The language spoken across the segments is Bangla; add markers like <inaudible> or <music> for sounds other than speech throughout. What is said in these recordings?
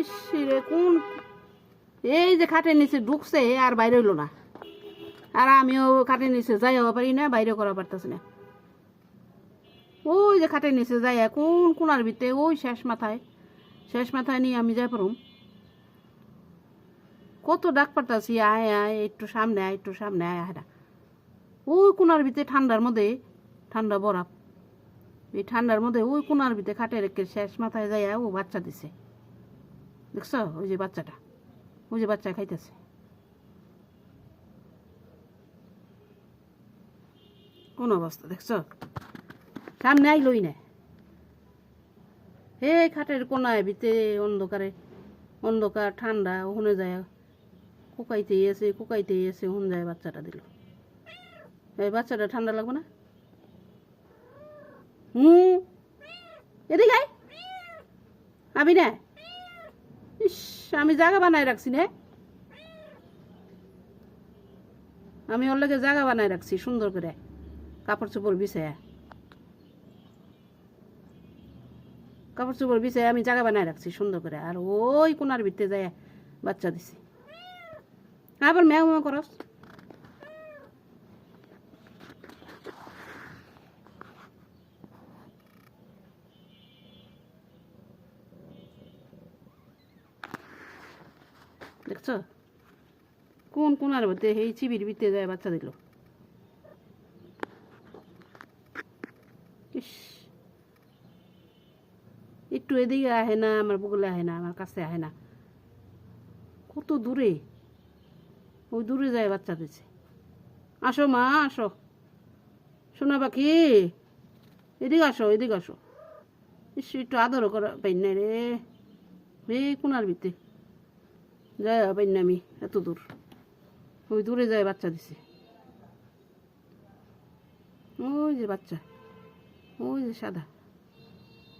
ইস রে, কোন এই যে খাটের নিচে ঢুকছে আর বাইরে হইল না। আর আমিও খাটের নিচে যাইও পারি না, বাইরে করা পারতেছি না। ওই যে খাটের নিচে যাই কোন কোনার ভিতরে, ওই শেষ মাথায়। শেষ মাথায় নিয়ে আমি যাই পারুম। কত ডাক পারতাছি, আয় আয়, একটু সামনে আয়, একটু সামনে আয় আয় ওই কোনার ভিতরে ঠান্ডার মধ্যে, ঠান্ডা বরফ। এই ঠান্ডার মধ্যে ওই কোনার ভিতরে খাটে রেখে শেষ মাথায় যাই ও বাচ্চা দিছে। দেখছ? ওই যে বাচ্চাটা। ওই যে বাচ্চা খাইতেছে। কোন অবস্থা, দেখছ? সামনে আইলই না। হে, খাটের কোনায় ভিতরে অন্ধকারে। অন্ধকার, ঠান্ডা, ওখানে যায়। কুকাইতে এসে কুকাইতে এসে ওখানে যায় বাচ্চাটা দিল। এই বাচ্চাটা ঠান্ডা লাগবে না? হুম? এদিকে। আমি না। ইস, আমি জায়গা বানাই রাখছি নে। আমি ওর লগে জায়গা বানাই রাখছি, সুন্দর করে। কাপড় চোপড় বিছায়া। কাপড় চোপড় বিছায় আমি জায়গা বানাই রাখছি, সুন্দর করে। আর ওই কোনার ভিতরে যায় বাচ্চা দিছি। আবার ম্যাও ম্যাও করস। দেখছ? কোন কোনার মধ্যে এই চিবির ভিতরে যায় বাচ্চা ইস। একটু এদিকে আহে না, আমার বগলে আহে না, আমার কাছে আহে না। কত দূরে? ওই দূরে যায় বাচ্চা দিছে। আসো মা, আসো। শোনা পাখি, এদিকে আসো এদিকে আসো। ইস, একটু আদরও করা পাই না রে। এই কোনার ভিতরে? যায় পাই না আমি এত দূর। ওই দূরে যায় বাচ্চা দিছে। ওই যে বাচ্চা, ওই যে সাদা,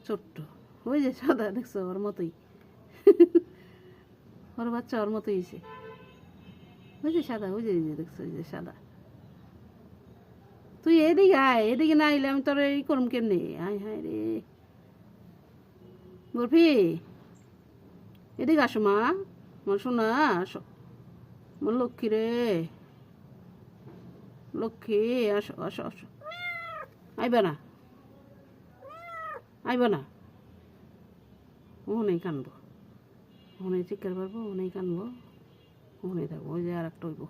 ছোট্ট, ওই যে সাদা, দেখছ ওর মতোই। <laughs> ওর বাচ্চা ওর মতোই হয়েছে ওই যে সাদা, ওই যে দেখছ ওই যে সাদা। তুই এদিকে আয়, এদিকে না আইলে আমি তোর এই করম কেমনি? আয়, হায় রে। বরফি, এদিকে আসো মা। আমার শোনা আমার লক্ষ্মী রে লক্ষ্মী আসো আসো আসো আইবা না আইবা না ওখানেই কানবো ওখানেই চিৎকার পারব ওখানেই কানবো ওখানেই থাকব ওই যে আর একটা হইব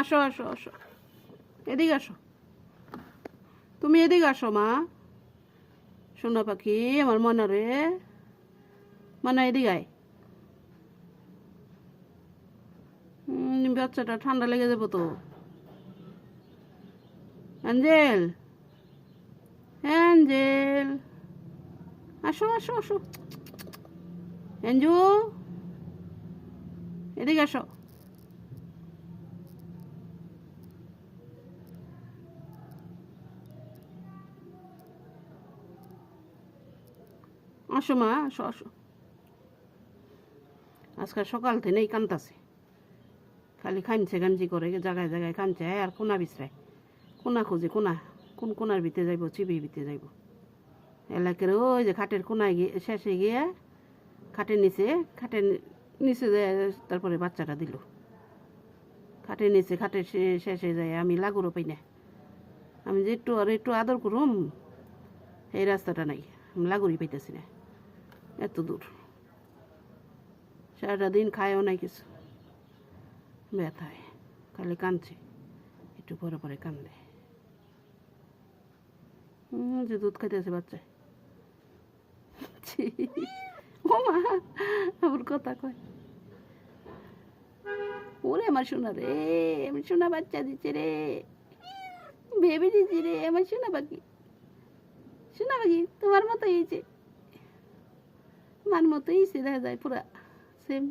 আসো আসো আসো। এদিকে আসো। তুমি এদিকে আসো, মা। সোনা পাখি, আমার মনে রে। মানে এদিকে আয়। বাচ্চাটা ঠান্ডা লেগে যাব তো। অ্যাঞ্জেল। অ্যাঞ্জেল। আসো আসো আসো। অ্যাঞ্জু। এদিকে আসো। আসো মা, আসো আসো। আজকাল সকাল থেকেই কান্তাছে। খালি খানছে গাঞ্জি করে, জায়গায় জায়গায় কানছে আর কোনা বিছরায় কোনা খুঁজে, কোনা, কোন কোনার ভিতরে যাইব চিবি ভিতরে যাইব। এলাকার ওই যে খাটের কোনায় গিয়ে, শেষে গিয়ে খাটের নিচে খাটের নিচে যায় তারপরে বাচ্চাটা দিল। খাটের নিচে, খাটের শেষে যায়, আমি লাগুরও পাই না। আমি যে একটু আর একটু আদর করুম, এই রাস্তাটা নাই, আমি লাগুরি পাইতেছি না। এত দূর। সারাটা দিন খায়ও নাই কিছু। ব্যথায়। খালি কাঁদছে। একটু পরে পরে কান্দে। যে দুধ খাইতেছে বাচ্চা। ছি, ও মা আমার কথা কয়। ওরে আমার সোনা রে আমার সোনা বাচ্চা দিচ্ছে রে। ভেবে দিচ্ছি রে আমার সোনা পাখি সোনা পাখি তোমার মতো হয়েছে। আমার মতোই দেখা যায় পুরা সেম